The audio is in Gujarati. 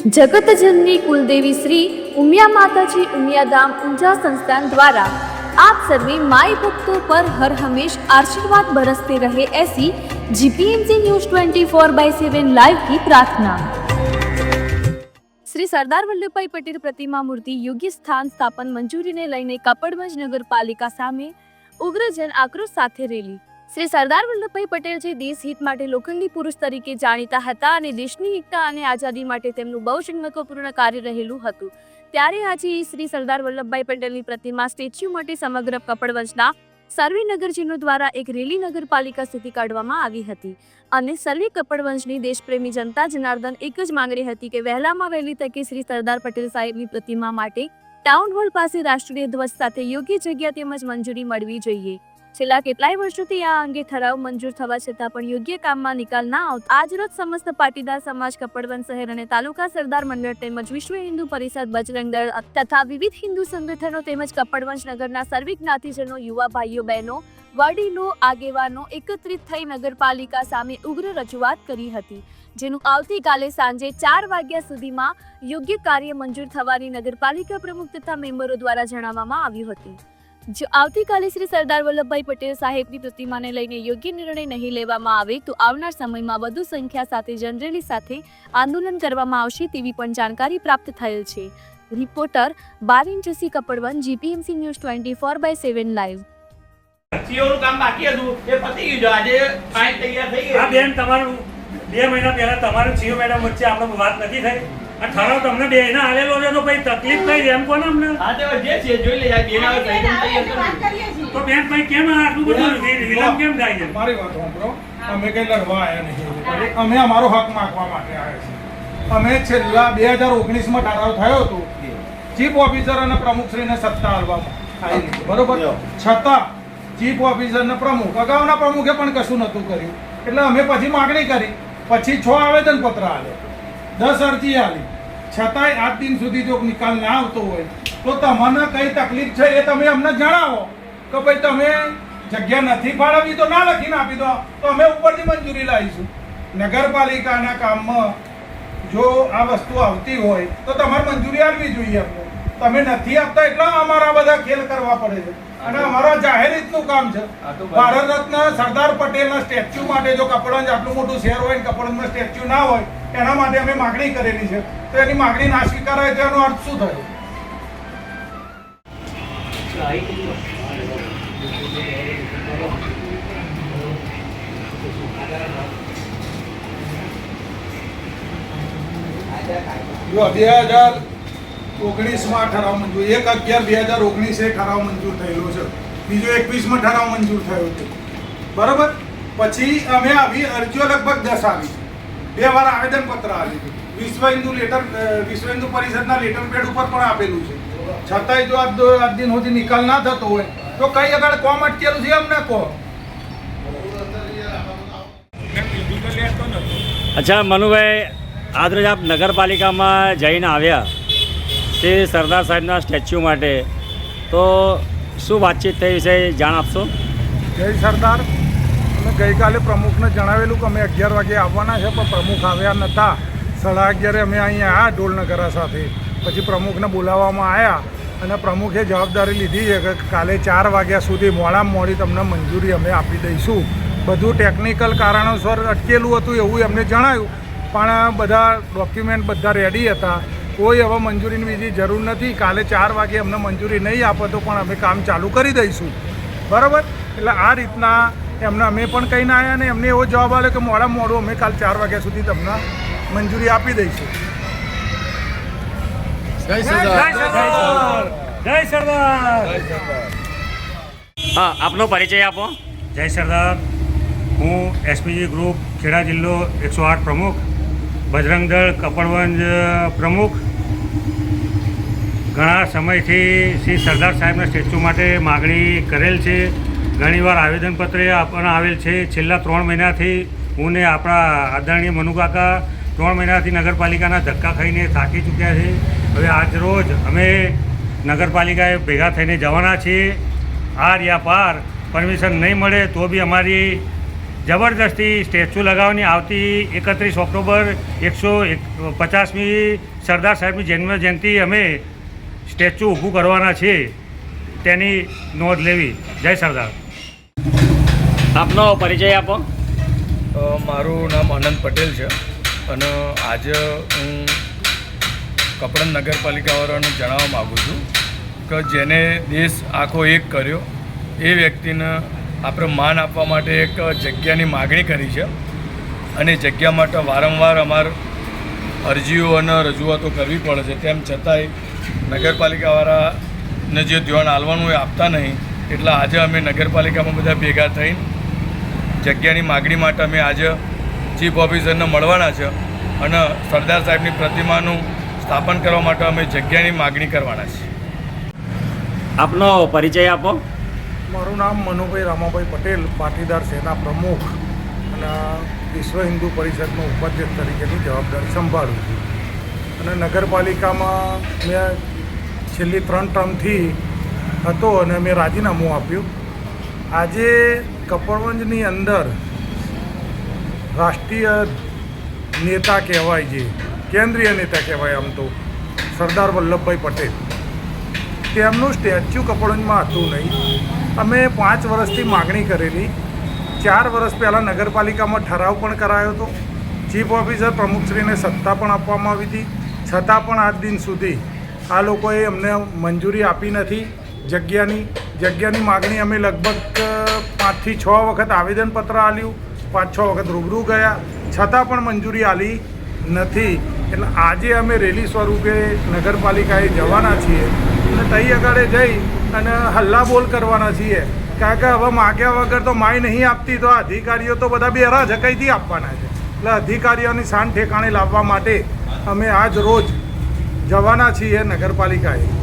જગતજનની કુલદેવી શ્રી ઉમિયા માતાજી ઉમિયાધામ ઊંઝા સંસ્થાન દ્વારા આપ સર્વે માય ભક્તો પર હર હંમેશ આશીર્વાદ બરસતે રહે એસી GPMC news twenty four by seven live કી પ્રાર્થના. શ્રી સરદાર વલ્લભભાઈ પટેલ પ્રતિમા મૂર્તિ યોગ્ય સ્થાન સ્થાપન મંજૂરીને લઈને કપડવંજ નગરપાલિકા સામે ઉગ્ર જન આક્રોશ સાથે રેલી. શ્રી સરદાર વલ્લભભાઈ પટેલ જે દેશ હિત માટે લોખંડી પુરુષ તરીકે જાણીતા હતા અને દેશની એકતા અને આઝાદી માટે તેમનું બહુ જ મહત્વપૂર્ણ કાર્ય રહેલું હતું. ત્યારે આજે શ્રી સરદાર વલ્લભભાઈ પટેલની પ્રતિમા સ્ટેચ્યુ માટે સમગ્ર કપડવંશના સર્વે નગરજનો દ્વારા એક રેલી નગરપાલિકા સુધી કાઢવામાં આવી હતી. અને સર્વે કપડવંશની દેશપ્રેમી જનતા જનાર્દન એક જ માંગણી હતી કે વહેલામાં વહેલી તકે શ્રી સરદાર પટેલ સાહેબની પ્રતિમા માટે ટાઉન હોલ પાસે રાષ્ટ્રીય ધ્વજ સાથે યોગ્ય જગ્યા તેમજ મંજૂરી મળવી જોઈએ. છેલ્લા કેટલાય વર્ષોથી આ અંગે ઠરાવ મંજૂર થવા છતાં પણ યોગ્ય કામમાં નિકાલ ના આવતા આજરોજ સમસ્ત પાટીદાર સમાજ કપડવન શહેર અને તાલુકા સરદાર મંડળ તેમજ વિશ્વ હિન્દુ પરિષદ બજરંગ દળ તથા વિવિધ હિન્દુ સંગઠનો તેમજ કપડવંશ નગરના સર્વે જ્ઞાતિજનો, યુવા ભાઈઓ, બહેનો, વડીલો, આગેવાનો એકત્રિત થઈ નગરપાલિકા સામે ઉગ્ર રજૂઆત કરી હતી, જેનું આવતીકાલે સાંજે ચાર વાગ્યા સુધીમાં યોગ્ય કાર્ય મંજૂર થવાની નગરપાલિકા પ્રમુખ તથા મેમ્બરો દ્વારા જણાવવામાં આવ્યું હતું. જો આવતીકાલે શ્રી સરદાર વલ્લભભાઈ પટેલ સાહેબની પ્રતિમાને લઈને યોગ્ય નિર્ણય નહીં લેવામાં આવે તો આવનાર સમયમાં વધુ સંખ્યા સાથે જનરેલી સાથે આંદોલન કરવામાં આવશે તેવી પણ જાણકારી પ્રાપ્ત થયેલ છે. Reporter Barin Joshi Kapadvanj GPMC news twenty four by seven live. સીઓનું કામ બાકી હતું એ પતી ગયું આજે ફાઇલ તૈયાર થઈ આ બેન તમારું બે મહિના પહેલા તમારું જીઓ મેડમ વચ્ચે આપણે વાત નથી થઈ? ઠરાવ તમને બે ના આલેલો છે તો પછી તકલીફ થઈ જાય એમ કોને અમને? હા જે છે જોઈ લે આ બેન આવે તો બેન ભાઈ કેમ આટલું બધું વિલંબ કેમ થાય છે? મારી વાત સાંભળો. અમે કઈ લડવા આવ્યા નથી અમે અમારો હક માંગવા માટે આવ્યા છીએ. અમે છેલ્લા બે હજાર ઓગણીસમાં ઠરાવ થયો હતો ચીફ ઓફિસર અને પ્રમુખશ્રીને સત્તા આપવામાં આવી બરોબર? છતાં ચીફ ઓફિસર ને પ્રમુખ અગાઉના પ્રમુખે પણ કશું નહોતું કર્યું. એટલે અમે પછી માગણી કરી. પછી છ આવેદન પત્ર આવ્યા દસ અરજી આવી છતાંય આજ દિન સુધી જો નિકાલ ના આવતો હોય, તો તમને કઈ તકલીફ છે એ તમે અમને જણાવો. કે ભાઈ તમે જગ્યા નથી ફાળવવી તો ના લખીને આપી દો. તો અમે ઉપરથી મંજૂરી લાવીશું. નગરપાલિકાના કામમાં જો આ વસ્તુ આવતી હોય, તો તમારે મંજૂરી આપવી જોઈએ અમને. તમે નથી આપતા એટલે અમારા બધા ખેલ કરવા પડે છે. અને અમારા જાહેર હિતનું કામ છે. ભારત રત્ન સરદાર પટેલના સ્ટેચ્યુ માટે જો કપડંજ આટલું મોટું શહેર હોય ને કપડંજમાં સ્ટેચ્યુ ના હોય એના માટે અમે માગણી કરેલી છે. તો એની માગણી ના સ્વીકારાય તો એનો અર્થ શું થયો? જો બે હજાર ઓગણીસમાં ઠરાવ મંજૂર, એક અગિયાર બે હજાર ઓગણીસે ઠરાવ મંજૂર થયેલો છે. બીજો એકવીસમાં ઠરાવ મંજૂર થયો છે. બરાબર? પછી અમે આવી અરજીઓ લગભગ દસ આવી. બે વાર આવેદનપત્ર આવ્યું વિશ્વ હિન્દુ લેટર વિશ્વ હિન્દુ પરિષદના લેટર પેડ ઉપર પણ આપેલું છે. છતાંય જો આજ આજ દિન સુધી નિકાલ ના થતો હોય, તો કઈ આગળ કોમ અટકેલું છે અમને કહો. અચ્છા, મનુભાઈ આજરોજ આપ નગરપાલિકામાં જઈને આવ્યા. તે સરદાર સાહેબના સ્ટેચ્યુ માટે. તો શું વાતચીત થઈ વિશે જાણ આપશો? જય સરદાર. અમે ગઈકાલે પ્રમુખને જણાવેલું કે અમે અગિયાર વાગે આવવાના છે, પણ પ્રમુખ આવ્યા નહોતા સાડા અગિયારે અમે અહીંયા આવ્યા ઢોલનગરા સાથે. પછી પ્રમુખને બોલાવવામાં આવ્યા અને પ્રમુખે જવાબદારી લીધી છે કે કાલે ચાર વાગ્યા સુધી મોડામાં મોડી તમને મંજૂરી અમે આપી દઈશું. બધું ટેકનિકલ કારણોસર અટકેલું હતું એવું એમને જણાયું. પણ બધા ડોક્યુમેન્ટ બધા રેડી હતા. કોઈ હવે મંજૂરીની બીજી જરૂર નથી. કાલે ચાર વાગે અમને મંજૂરી નહીં આપો તો પણ અમે કામ ચાલુ કરી દઈશું. બરાબર? એટલે આ રીતના એમને અમે પણ કહીને આવ્યા ને એમને એવો જવાબ આવ્યો કે મોડા મોડું અમે કાલ ચાર વાગ્યા સુધી તમને મંજૂરી આપી દઈશું. જય સરદાર. જય સરદાર. હા આપનો પરિચય આપો. જય સરદાર. હું એસપીજી ગ્રુપ ખેડા જિલ્લો એકસો આઠ પ્રમુખ બજરંગ દળ કપડવંજ પ્રમુખ ઘણા સમયથી શ્રી સરદાર સાહેબના સ્ટેચ્યુ માટે માગણી કરેલ છે. ઘણીવાર આવેદનપત્ર આપવામાં આવેલ છે. છેલ્લા ત્રણ મહિનાથી હું ને આપણા આદરણીય મનુકાકા ત્રણ મહિનાથી નગરપાલિકાના ધક્કા ખાઈને થાકી ચૂક્યા છે. હવે આજ રોજ અમે નગરપાલિકાએ ભેગા થઈને જવાના છીએ. આર યા પાર પરમિશન નહીં મળે તો બી અમારી જબરદસ્તી સ્ટેચ્યુ લગાવવાની આવતી એકત્રીસ ઓક્ટોબર એકસો એક પચાસમી સરદાર સાહેબની જન્મ જયંતિ અમે સ્ટેચ્યુ ઊભું કરવાના છે તેની નોંધ લેવી. જય સરદાર. આપનો પરિચય આપો. મારું નામ આનંદ પટેલ છે અને આજે હું કપડન નગરપાલિકાવાળાને જણાવવા માગું છું કે જેને દેશ આખો એક કર્યો એ વ્યક્તિને આપણે માન આપવા માટે એક જગ્યાની માગણી કરી છે અને એ જગ્યા માટે વારંવાર અમાર અરજીઓ અને રજૂઆતો કરવી પડે છે. તેમ છતાંય નગરપાલિકાવાળાને જે ધ્યાન આલવાનું એ આપતા નહીં એટલે આજે અમે નગરપાલિકામાં બધા ભેગા થઈને જગ્યાની માગણી માટે અમે આજે ચીફ ઓફિસરને મળવાના છે અને સરદાર સાહેબની પ્રતિમાનું સ્થાપન કરવા માટે અમે જગ્યાની માગણી કરવાના છીએ. આપનો પરિચય આપો. મારું નામ મનુભાઈ રામાભાઈ પટેલ પાટીદાર સેના પ્રમુખ અને વિશ્વ હિન્દુ પરિષદનો ઉપાધ્યક્ષ તરીકેની જવાબદારી સંભાળું છું. અને નગરપાલિકામાં મેં છેલ્લી ત્રણ ટર્મથી હતો અને મેં રાજીનામું આપ્યું. આજે કપડવંજની અંદર રાષ્ટ્રીય નેતા કહેવાય છે કેન્દ્રીય નેતા કહેવાય આમ તો, સરદાર વલ્લભભાઈ પટેલ. તેમનું સ્ટેચ્યુ કપડવંજમાં હતું નહીં. અમે પાંચ વર્ષથી માગણી કરેલી. ચાર વર્ષ પહેલાં નગરપાલિકામાં ઠરાવ પણ કરાયો હતો. ચીફ ઓફિસર પ્રમુખશ્રીને સત્તા પણ આપવામાં આવી હતી. છતાં પણ આજ દિન સુધી આ લોકોએ અમને મંજૂરી આપી નથી. જગ્યાની જગ્યાની માગણી અમે લગભગ પાંચથી છ વખત આવેદનપત્ર આપ્યું પાંચ છ વખત રૂબરૂ ગયા. છતાં પણ મંજૂરી આલી નથી. એટલે આજે અમે રેલી સ્વરૂપે નગરપાલિકાએ જવાના છીએ અને તઈ આગળ જઈ અને હલ્લા બોલ કરવાના છીએ. કારણ કે હવે માગ્યા વગર તો માય નહીં આપતી, તો અધિકારીઓ તો બધા બેરા જકાઈથી આપવાના છે. એટલે અધિકારીઓની શાન ઠેકાણે લાવવા માટે અમે આજ રોજ જવાના છીએ નગરપાલિકાએ.